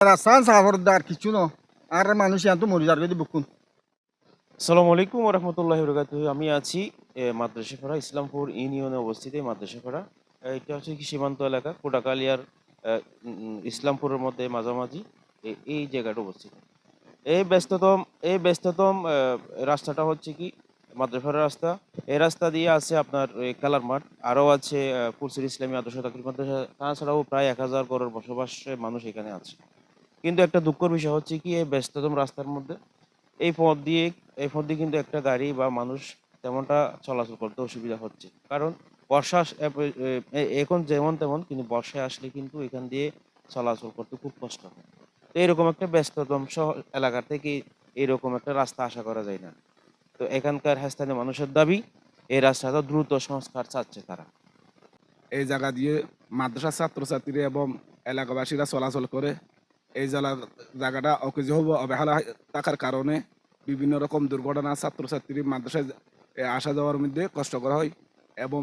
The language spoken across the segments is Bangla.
রাস্তান সাফরদার কিছু ন। আর মানুষ এত মরি যার যদি বুকুন। আসসালামু আলাইকুম রহমতুল্লাহ বরকাত আমি আছি মাদ্রাসাপাড়া ইসলামপুর ইউনিয়নে অবস্থিত এই মাদ্রাসাপাড়া এটা হচ্ছে কি সীমান্ত এলাকা কোটাকালিয়ার ইসলামপুরের মধ্যে মাঝামাঝি। এই জায়গাটা অবস্থিত। এই ব্যস্ততম এই ব্যস্ততম রাস্তাটা হচ্ছে কি মাদ্রাসাপাড়া রাস্তা। এই রাস্তা দিয়ে আছে আপনার কালার মাঠ। আরও আছে এ, ফুলসির ইসলামী আদর্শ তাকির মাদ্রাসা। তাছাড়াও প্রায় এক হাজার ঘরের বসবাস মানুষ এখানে আছে। কিন্তু একটা দুঃখের বিষয় হচ্ছে কি, এই ব্যস্ততম রাস্তার মধ্যে এই পথ দিয়ে, এই পথ দিয়ে কিন্তু একটা গাড়ি বা মানুষ তেমনটা চলাচল করতে অসুবিধা হচ্ছে। কারণ বর্ষা এখন যেমন তেমন কিন্তু বর্ষায় আসলে কিন্তু এখান দিয়ে চলাচল করতে খুব কষ্ট হয়। তো এরকম একটা ব্যস্ততম শহর, এলাকা থেকে এরকম একটা রাস্তা আশা করা যায় না। তো এখানকার স্থানীয় মানুষের দাবি, এই রাস্তাটা দ্রুত সংস্কার চাচ্ছে তারা। এই জায়গা দিয়ে মাদ্রাসা ছাত্রছাত্রী এবং এলাকাবাসীরা চলাচল করে এই জায়গা- জায়গাটা অকেজ হব অবহেলা থাকার কারণে বিভিন্ন রকম দুর্ঘটনা ছাত্রছাত্রী মাদ্রাসায় আসা যাওয়ার মধ্যে কষ্ট করা হয় এবং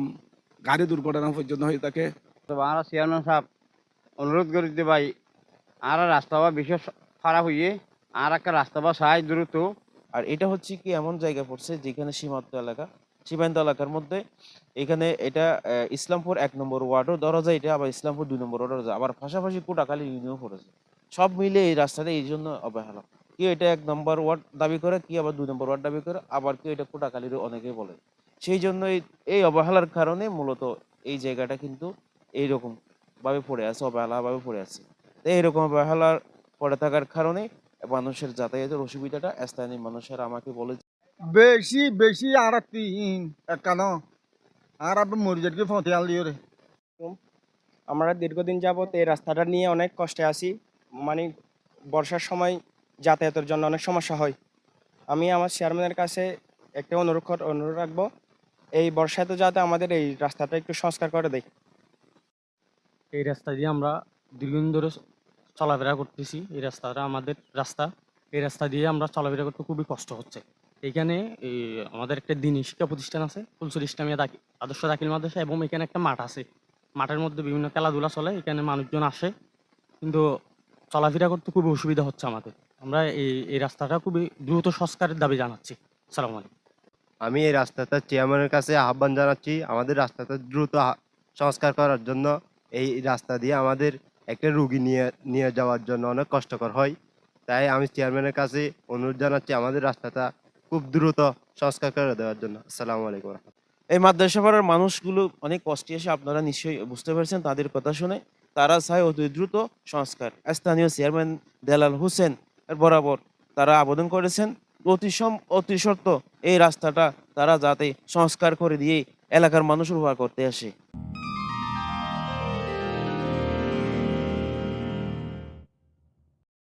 গাড়ি দুর্ঘটনা পর্যন্ত হয়ে থাকে। তো আমরা চেয়ারম্যান সাহেব অনুরোধ করি যে ভাই আর রাস্তা বা বিশেষ খারাপ হইয়ে আর একটা রাস্তা বা সাহায্য দ্রুত। আর এটা হচ্ছে কি এমন জায়গা পড়ছে যেখানে সীমান্ত এলাকা সীমান্ত এলাকার মধ্যে এখানে এটা ইসলামপুর এক নম্বর ওয়ার্ডও ধরা যায় এটা আবার ইসলামপুর দুই নম্বর ওয়ার্ডও যায় আবার পাশাপাশি কোটাখালী ইউনিয়ন পড়েছে। সব মিলে এই রাস্তাটা এই জন্য অবহেলা। কেউ এটা এক নম্বর ওয়ার্ড দাবি করে কি আবার দুই নম্বর ওয়ার্ড দাবি করে আবার কেউ এটা কোটাখালীর অনেকে বলে। সেই জন্য এই- এই অবহেলার কারণে মূলত এই জায়গাটা কিন্তু এইরকম ভাবে পড়ে আছে অবহেলা ভাবে পড়ে আছে। তো এইরকম অবহেলার পড়ে থাকার কারণে মানুষের যাতায়াতের অসুবিধাটা স্থানীয় মানুষের আমাকে বলে বেশি বেশি আর তিন একান আর আবার মরি যার ফতে আনলিও রে। আমরা দীর্ঘদিন যাবত এই রাস্তাটা নিয়ে অনেক কষ্টে আছি। মানে বর্ষার সময় যাতায়াতের জন্য অনেক সমস্যা হয়। আমি আমার চেয়ারম্যানের কাছে একটা অনুরোধ অনুরোধ রাখব, এই বর্ষাতে যাতে আমাদের এই রাস্তাটা একটু সংস্কার করে দেয় এই রাস্তা দিয়ে আমরা দীর্ঘদিন ধরে চলাফেরা করতেছি, এই রাস্তাটা আমাদের রাস্তা। এই রাস্তা দিয়ে আমরা চলাফেরা করতে খুবই কষ্ট হচ্ছে। এখানে আমাদের একটা দিনী শিক্ষা প্রতিষ্ঠান আছে, ফুলসুর ইসলামিয়া দাকি আদর্শ দাখিল মাদ্রাসা এবং এখানে একটা মাঠ আছে। মাঠের মধ্যে বিভিন্ন খেলাধুলা চলে, এখানে মানুষজন আসে। কিন্তু চলাফেরা করতে খুবই অসুবিধা হচ্ছে আমাদের। আমরা এই এই রাস্তাটা খুবই দ্রুত সংস্কারের দাবি জানাচ্ছি। সালাম আলাইকুম। আমি এই রাস্তাটা চেয়ারম্যানের কাছে আহ্বান জানাচ্ছি আমাদের রাস্তাটা দ্রুত সংস্কার করার জন্য। এই রাস্তা দিয়ে আমাদের একটা রুগী নিয়ে নিয়ে যাওয়ার জন্য অনেক কষ্টকর হয়। তাই আমি চেয়ারম্যানের কাছে অনুরোধ জানাচ্ছি আমাদের রাস্তাটা খুব দ্রুত সংস্কার করে দেওয়ার জন্য। আসসালামু আলাইকুম এই মাদ্রাসা পাড়ার মানুষগুলো অনেক কষ্টে এসে আপনারা নিশ্চয়ই বুঝতে পারছেন তাদের কথা শুনে। তারা চায় অতি দ্রুত সংস্কার। স্থানীয় চেয়ারম্যান দেলাল হোসেন এর বরাবর তারা আবেদন করেছেন অতি সম অতি সত্ত্ব এই রাস্তাটা তারা যাতে সংস্কার করে দিয়ে এলাকার মানুষ ব্যবহার করতে আসে।